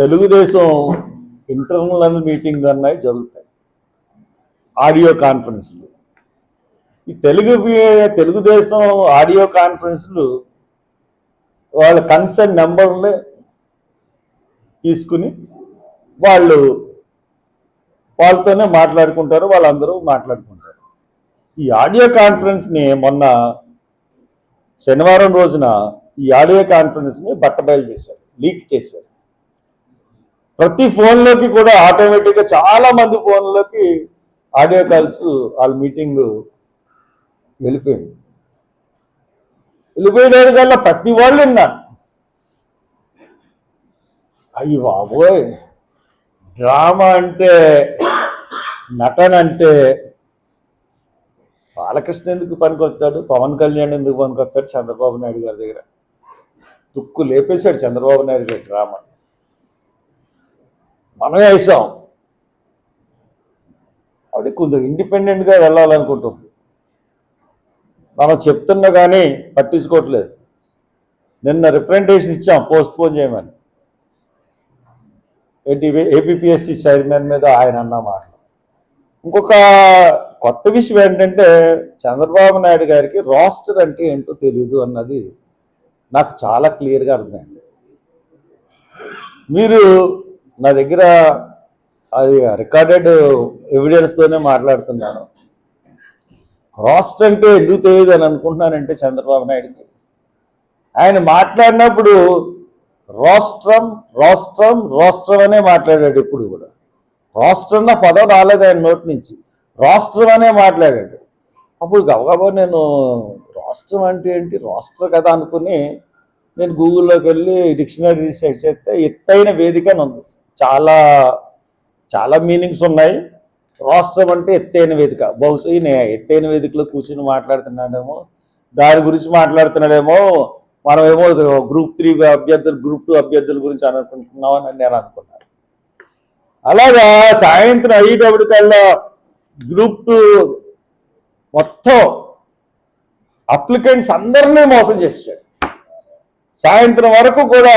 Telugu Desam internal meeting అన్నవి జరుగుతాయి. Audio కాన్ఫరెన్స్లు. ఈ తెలుగు తెలుగుదేశం ఆడియో కాన్ఫరెన్స్లు వాళ్ళ కన్సర్న్ నెంబర్లే తీసుకుని వాళ్ళు వాళ్ళతోనే మాట్లాడుకుంటారు వాళ్ళందరూ మాట్లాడుకుంటారు. ఈ ఆడియో కాన్ఫరెన్స్ని మొన్న శనివారం రోజున ఈ ఆడియో కాన్ఫరెన్స్ని బట్టబయలు చేశారు లీక్ చేశారు. ప్రతి ఫోన్లోకి కూడా ఆటోమేటిక్గా చాలా మంది ఫోన్లోకి ఆడియో కాల్స్ వాళ్ళ మీటింగ్ వెళ్ళిపోయింది. వెళ్ళిపోయినది కల్లా ప్రతి వాళ్ళు విన్నారు. అయ్యి బాబోయ్! డ్రామా అంటే నటన అంటే బాలకృష్ణ ఎందుకు పనికొస్తాడు? పవన్ కళ్యాణ్ ఎందుకు పనికొస్తాడు? చంద్రబాబు నాయుడు గారి దగ్గర. తుక్కు లేపేశాడు చంద్రబాబు నాయుడు గారి డ్రామా. మనం వేసాం. ఆవిడ కొంచెం ఇండిపెండెంట్గా వెళ్ళాలనుకుంటుంది మనం చెప్తున్నా కానీ పట్టించుకోవట్లేదు. నిన్న రిప్రజెంటేషన్ ఇచ్చాం పోస్ట్ పోన్ చేయమని. ఏంటి ఏపీఎస్సి చైర్మన్ మీద ఆయన అన్న మాట. ఇంకొక కొత్త విషయం ఏంటంటే చంద్రబాబు నాయుడు గారికి రాస్టర్ అంటే ఏంటో తెలియదు అన్నది నాకు చాలా క్లియర్గా అర్థమైంది. మీరు నా దగ్గర అది రికార్డెడ్ ఎవిడెన్స్తోనే మాట్లాడుతున్నాను. రాష్ట్ర అంటే ఎందుకు తెలియదు అని అనుకుంటున్నానంటే చంద్రబాబు నాయుడుకి. ఆయన మాట్లాడినప్పుడు రాష్ట్రం రాష్ట్రం రాష్ట్రం అనే మాట్లాడాడు ఇప్పుడు కూడా. రాష్ట్రం అన్న పదం రాలేదు ఆయన నోటి నుంచి. రాష్ట్రం అనే మాట్లాడాడు. అప్పుడు గబగబా నేను రాష్ట్రం అంటే ఏంటి? రాష్ట్ర కదా అనుకుని నేను గూగుల్లోకి వెళ్ళి డిక్షనరీ రీసెర్చ్ చేస్తే ఎత్తైన వేదిక అని ఉంది. చాలా చాలా మీనింగ్స్ ఉన్నాయి. రాష్ట్రం అంటే ఎత్తైన వేదిక. బహుశా ఈయన ఎత్తైన వేదికలో కూర్చుని మాట్లాడుతున్నాడేమో దాని గురించి మాట్లాడుతున్నాడేమో మనమేమో గ్రూప్ త్రీ అభ్యర్థులు గ్రూప్ టూ అభ్యర్థుల గురించి అనుకుంటున్నామని నేను అనుకున్నాను. అలాగా సాయంత్రం అయ్యేటప్పటికల్లా గ్రూప్ టూ మొత్తం అప్లికెంట్స్ అందరినీ మోసం చేశాడు. సాయంత్రం వరకు కూడా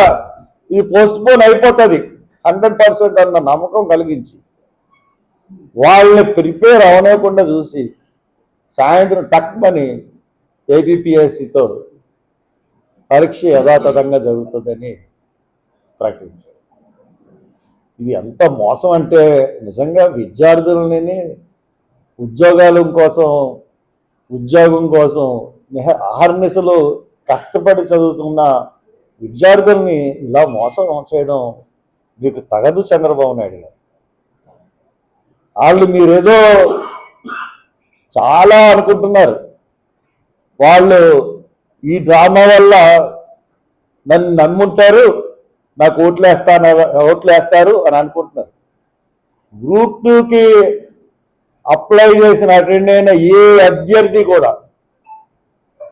ఇది పోస్ట్ పోన్ అయిపోతుంది. హండ్రెడ్ పర్సెంట్ అన్న నమ్మకం కలిగించి వాళ్ళని ప్రిపేర్ అవనేకుండా చూసి సాయంత్రం టక్మని ఏబిపిఎస్సితో పరీక్ష యథాతథంగా జరుగుతుందని ప్రకటించారు. ఇది ఎంత మోసం అంటే నిజంగా విద్యార్థులని ఉద్యోగాల కోసం ఉద్యోగం కోసం నిహ- అహర్నిశలు కష్టపడి చదువుతున్న విద్యార్థుల్ని ఇలా మోసం చేయడం మీకు తగదు చంద్రబాబు నాయుడు గారు. వాళ్ళు మీరేదో చాలా అనుకుంటున్నారు. వాళ్ళు ఈ డ్రామా వల్ల నన్ను నమ్ముంటారు నాకు ఓట్లు వేస్తాను ఓట్లు వేస్తారు అని అనుకుంటున్నారు. గ్రూప్ టూకి అప్లై చేసిన అటెండ్ అయిన ఏ అభ్యర్థి కూడా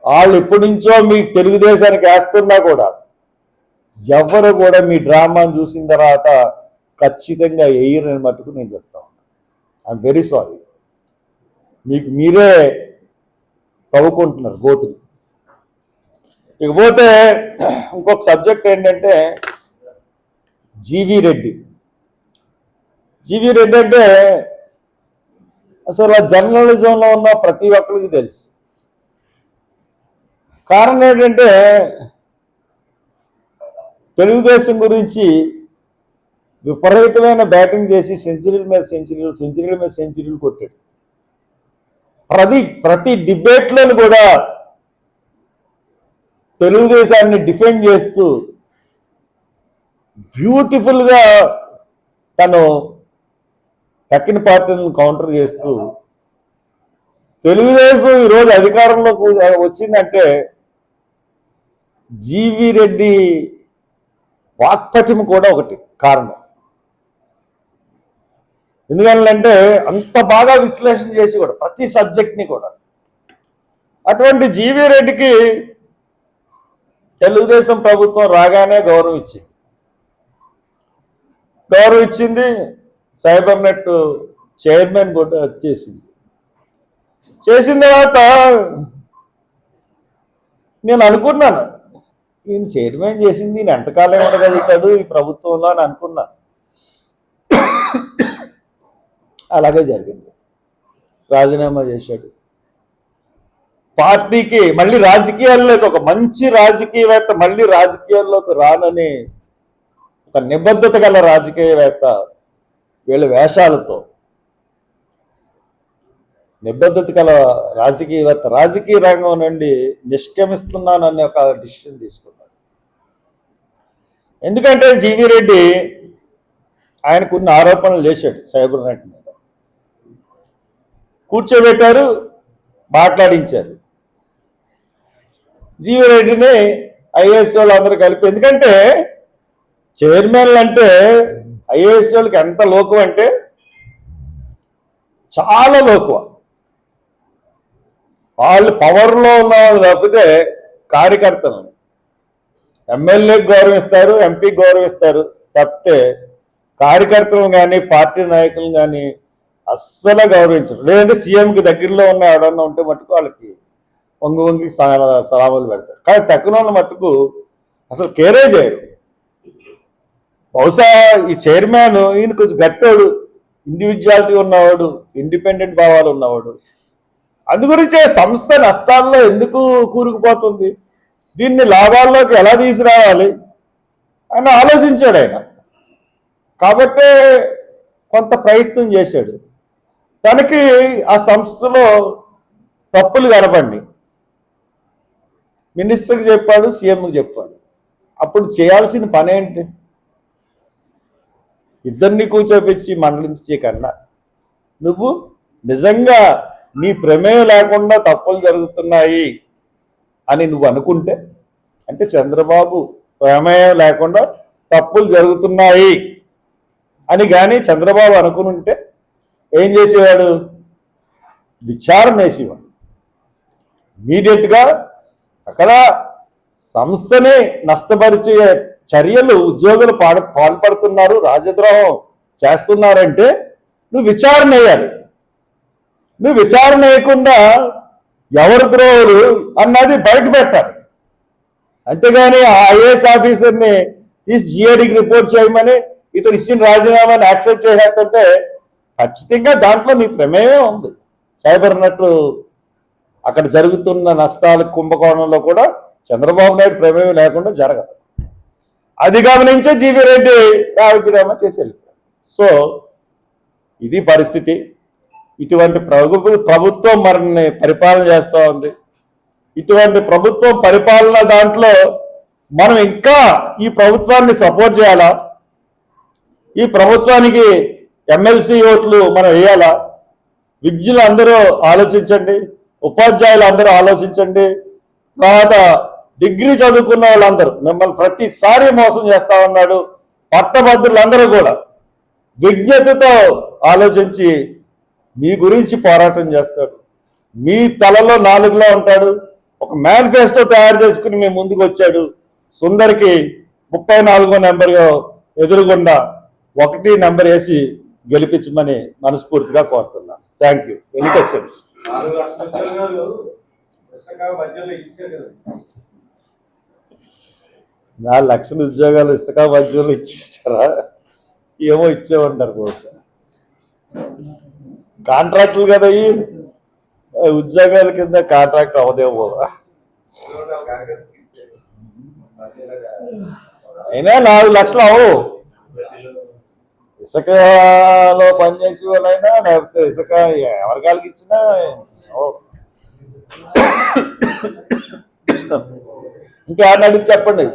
వాళ్ళు ఎప్పటి నుంచో మీ తెలుగుదేశానికి వేస్తున్నా కూడా ఎవరు కూడా మీ డ్రామాను చూసిన తర్వాత ఖచ్చితంగా వేయరని మట్టుకు నేను చెప్తాను ఐఎమ్ వెరీ సారీ మీకు మీరే తవ్వుకుంటున్నారు గోతులు. ఇకపోతే ఇంకొక సబ్జెక్ట్ ఏంటంటే జీవి రెడ్డి. జీవి రెడ్డి అంటే అసలు ఆ జర్నలిజంలో ఉన్న ప్రతి ఒక్కరికి తెలుసు. కారణం ఏంటంటే తెలుగుదేశం గురించి విపరీతమైన బ్యాటింగ్ చేసి సెంచరీల మీద సెంచరీలు సెంచరీల మీద సెంచరీలు కొట్టాడు. ప్రతి ప్రతి డిబేట్లను కూడా తెలుగుదేశాన్ని డిఫెండ్ చేస్తూ బ్యూటిఫుల్గా తను తక్కిన పార్టీలను కౌంటర్ చేస్తూ తెలుగుదేశం ఈరోజు అధికారంలోకి వచ్చిందంటే జీవి రెడ్డి వాక్పటిమ కూడా ఒకటి కారణం. ఎందుకంటే అంత బాగా విశ్లేషణ చేసి కూడా ప్రతి సబ్జెక్ట్ని కూడా. అటువంటి జీవి రెడ్డికి తెలుగుదేశం ప్రభుత్వం రాగానే గౌరవం ఇచ్చింది. గౌరవం ఇచ్చింది సైబర్ నెట్ చైర్మన్ కూడా చేసింది. చేసిన తర్వాత నేను అనుకున్నాను ఈయన చైర్మన్ చేసింది ఈయన ఎంతకాలం ఉండగలుగుతాడు ఈ ప్రభుత్వంలో అని అనుకున్నా. అలాగే జరిగింది. రాజీనామా చేశాడు. పార్టీకి మళ్ళీ రాజకీయాల్లోకి ఒక మంచి రాజకీయవేత్త మళ్ళీ రాజకీయాల్లోకి రానని ఒక నిబద్ధత గల రాజకీయవేత్త వీళ్ళ వేషాలతో నిబద్ధత గల రాజకీయవేత్త రాజకీయ రంగం నుండి నిష్క్రమిస్తున్నాననే ఒక డిసిషన్ తీసుకున్నాడు. ఎందుకంటే జీవీ రెడ్డి ఆయన కొన్ని ఆరోపణలు చేశాడు సైబర్ నెట్ మీద. కూర్చోబెట్టారు మాట్లాడించారు. జీవీ రెడ్డిని ఐఏఎస్ వాళ్ళు అందరూ కలిపి ఎందుకంటే చైర్మన్లు అంటే ఐఏఎస్ వాళ్ళకి ఎంత లోకం అంటే చాలా లోకువ. వాళ్ళు పవర్లో ఉన్నవాళ్ళు తప్పితే కార్యకర్తలు. ఎమ్మెల్యేకి గౌరవిస్తారు ఎంపీకి గౌరవిస్తారు తప్పితే కార్యకర్తలను కానీ పార్టీ నాయకులను కానీ అస్సలు గౌరవించరు. లేదంటే సీఎంకి దగ్గరలో ఉన్న ఎవడన్నా ఉంటే మటుకు వాళ్ళకి వంగి వంగి సలాములు పెడతారు. కానీ తక్కువ ఉన్న మట్టుకు అసలు కేరే చేయరు. బహుశా ఈ చైర్మన్ ఈయన కొంచెం గట్టోడు ఇండివిజువాలిటీ ఉన్నవాడు ఇండిపెండెంట్ భావాలు ఉన్నవాడు. అందుగురించే సంస్థ నష్టాల్లో ఎందుకు కూరుకుపోతుంది? దీన్ని లాభాల్లోకి ఎలా తీసుకురావాలి? అని ఆలోచించాడు ఆయన. కాబట్టే కొంత ప్రయత్నం చేశాడు. తనకి ఆ సంస్థలో తప్పులు కనపడి మినిస్టర్కి చెప్పాడు సీఎంకి చెప్పాడు. అప్పుడు చేయాల్సిన పని ఏంటి? ఇద్దరిని కూర్చోపెచ్చి మండలించే కన్నా నువ్వు నిజంగా నీ ప్రమేయం లేకుండా తప్పులు జరుగుతున్నాయి అని నువ్వు అనుకుంటే అంటే చంద్రబాబు ప్రమేయం లేకుండా తప్పులు జరుగుతున్నాయి అని కానీ చంద్రబాబు అనుకుని ఉంటే ఏం చేసేవాడు? విచారణ వేసేవాడు. ఇమీడియట్గా అక్కడ సంస్థని నష్టపరిచే చర్యలు ఉద్యోగులు పాడ పాల్పడుతున్నారు రాజద్రోహం చేస్తున్నారంటే నువ్వు విచారణ వేయాలి. నువ్వు విచారణ లేకుండా ఎవరు ద్రోహులు అన్నది బయట పెట్టాలి. అంతేగాని ఆ ఐఏఎస్ ఆఫీసర్ని తీసి జిఏడికి రిపోర్ట్ చేయమని ఇతను ఇచ్చిన రాజీనామాని యాక్సెప్ట్ చేసేస్తుంటే ఖచ్చితంగా దాంట్లో నీ ప్రమేయం ఉంది. సైబర్ నెట్ అక్కడ జరుగుతున్న నష్టాల కుంభకోణంలో కూడా చంద్రబాబు నాయుడు ప్రమేయం లేకుండా జరగదు. అది గమనించే జీవీ రెడ్డి రాజీనామా చేసి సో ఇది పరిస్థితి. ఇటువంటి ప్రభు ప్రభుత్వం మనల్ని పరిపాలన చేస్తూ ఉంది. ఇటువంటి ప్రభుత్వం పరిపాలన దాంట్లో మనం ఇంకా ఈ ప్రభుత్వాన్ని సపోర్ట్ చేయాలా? ఈ ప్రభుత్వానికి ఎమ్మెల్సీ ఓట్లు మనం వేయాలా? విద్యులు అందరూ ఆలోచించండి ఉపాధ్యాయులు అందరూ ఆలోచించండి తర్వాత డిగ్రీ చదువుకున్న వాళ్ళందరూ మిమ్మల్ని ప్రతిసారి మోసం చేస్తా ఉన్నాడు పట్టభద్రులందరూ కూడా. విజ్ఞతతో ఆలోచించి మీ గురించి పోరాటం చేస్తాడు. మీ తలలో నాలుగులో ఉంటాడు. ఒక మేనిఫెస్టో తయారు చేసుకుని మేము ముందుకు వచ్చాడు. సుందరికి ముప్పై నాలుగో నెంబర్గా ఎదురుగుండా ఒకటి నెంబర్ వేసి గెలిపించమని మనస్ఫూర్తిగా కోరుతున్నాను. థ్యాంక్ యూ ఎనీ క్వశ్చన్స్ నాలుగు లక్షల ఉద్యోగాలు ఇసుక మధ్యలో ఇచ్చేసారా? ఏమో ఇచ్చేమంటారు బహుశా. కాంట్రాక్టులు కదా ఈ. ఉద్యోగాల కింద కాంట్రాక్ట్ అవదేమో ఉద్యోగాలు అయినా నాలుగు లక్షలు అవు ఇసుకలో పనిచేసే వాళ్ళైనా లేకపోతే ఇసుక ఎవరికాలకి ఇచ్చినా ఇంకా అడిగి చెప్పండి.